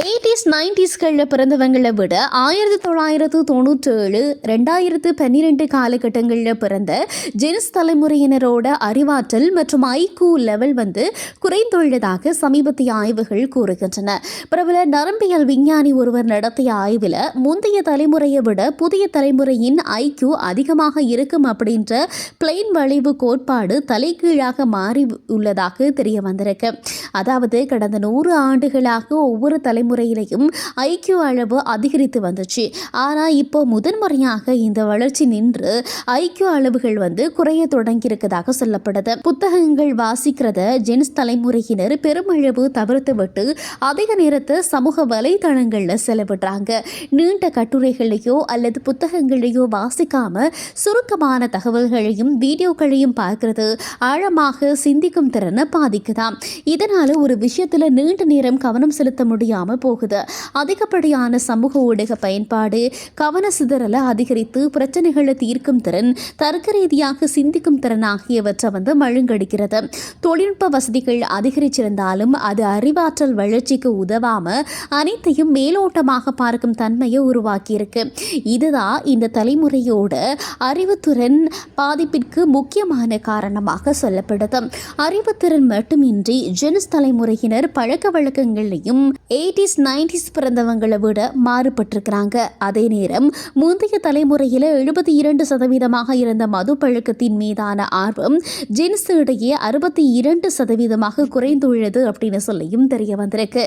Eighties நைன்டிஸ்களில் பிறந்தவங்களை விட ஆயிரத்தி தொள்ளாயிரத்து தொண்ணூற்றேழு ரெண்டாயிரத்து பன்னிரெண்டு காலகட்டங்களில் பிறந்த ஜென்ஸ் தலைமுறையினரோட அறிவாற்றல் மற்றும் ஐக்கூ லெவல் வந்து குறைந்துள்ளதாக சமீபத்திய ஆய்வுகள் கூறுகின்றன. பிரபல நரம்பியல் விஞ்ஞானி ஒருவர் நடத்திய ஆய்வில் முந்தைய தலைமுறையை விட புதிய தலைமுறையின் ஐக்யூ அதிகமாக இருக்கும் அப்படின்ற பிளெயின் வளைவு கோட்பாடு தலைகீழாக மாறி உள்ளதாக தெரிய வந்திருக்கு. அதாவது கடந்த நூறு ஆண்டுகளாக ஒவ்வொரு தலைமுறை தலைமுறையிலையும் ஐக்கிய அளவு அதிகரித்து வந்துச்சு. ஆனால் இப்போ முதன்முறையாக இந்த வளர்ச்சி நின்று ஐக்கிய அளவுகள் வந்து குறைய தொடங்கியிருக்கதாக சொல்லப்படுது. புத்தகங்கள் வாசிக்கிறத ஜென்ஸ் தலைமுறையினர் பெருமளவு தவிர்த்து விட்டு அதிக நேரத்தை சமூக வலைதளங்களில் செலவிடுறாங்க. நீண்ட கட்டுரைகளையோ அல்லது புத்தகங்களையோ வாசிக்காம சுருக்கமான தகவல்களையும் வீடியோக்களையும் பார்க்கறது ஆழமாக சிந்திக்கும் திறனை பாதிக்குதாம். இதனால ஒரு விஷயத்துல நீண்ட நேரம் கவனம் செலுத்த முடியாம போகுது. அதிகப்படியான சமூக ஊடக பயன்பாடு கவன சிதறலை அதிகரித்து பிரச்சனைகளை தீர்க்கும் திறன் தர்க்க ரீதியாக சிந்திக்கும் திறன் ஆகியவற்றை வந்து மழுங்கடிக்கிறது. தொழில்நுட்ப வசதிகள் அதிகரிச்சிருந்தாலும் அது அறிவாற்றல் வளர்ச்சிக்கு உதவாம அனைத்தையும் மேலோட்டமாக பார்க்கும் தன்மையை உருவாக்கியிருக்கு. இதுதான் இந்த தலைமுறையோட அறிவுத்திறன் பாதிப்பிற்கு முக்கியமான காரணமாக சொல்லப்படுது. அறிவுத்திறன் மட்டுமின்றி ஜென்ஸ் தலைமுறையினர் பழக்க வழக்கங்களையும் எயிட்டிஸ் நைன்டிஸ் பிறந்தவங்களை விட மாறுபட்டிருக்கிறாங்க. அதே நேரம் முந்தைய தலைமுறையில் எழுபத்தி இரண்டு சதவீதமாக இருந்த மது பழக்கத்தின் மீதான ஆர்வம் ஜென்ஸ் இடையே அறுபத்தி இரண்டு சதவீதமாக குறைந்துள்ளது அப்படின்னு சொல்லியும் தெரிய வந்திருக்கு.